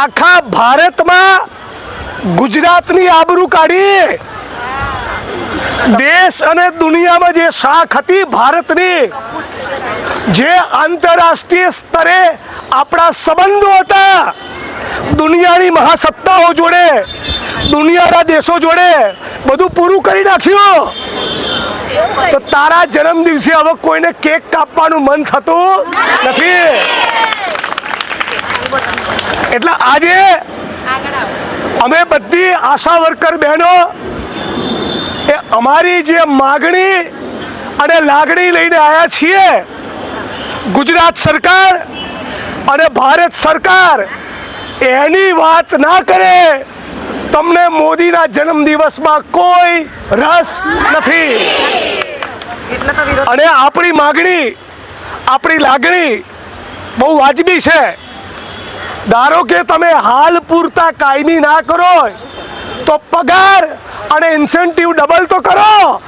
આખા ભારતમાં ગુજરાતની આબરૂ કાઢી. દેશ અને દુનિયામાં જે શાખ હતી ભારતની, જે આંતરરાષ્ટ્રીય સ્તરે આપણા સંબંધો હતા, દુનિયાની મહાસત્તાઓ જોડે, દુનિયાના દેશો જોડે બધું પૂરું કરી નાખ્યું. તો તારા જન્મ દિવસે હવે કોઈને કેક કાપવાનું મન થતું નથી. એટલે આજે અમે બધી આશા વર્કર બહેનો એ અમારી જે માગણી અને લાગણી લઈને આવ્યા છીએ ગુજરાત સરકાર અને ભારત સરકાર એની વાત ના કરે તમને મોદીના જન્મદિવસમાં કોઈ રસ નથી. અને આપણી માગણી આપણી લાગણી બહુ વાજબી છે. ધારો કે તમે હાલ પૂરતા કાયમી ના કરો તો પગાર અને ઇન્સેન્ટિવ ડબલ તો કરો.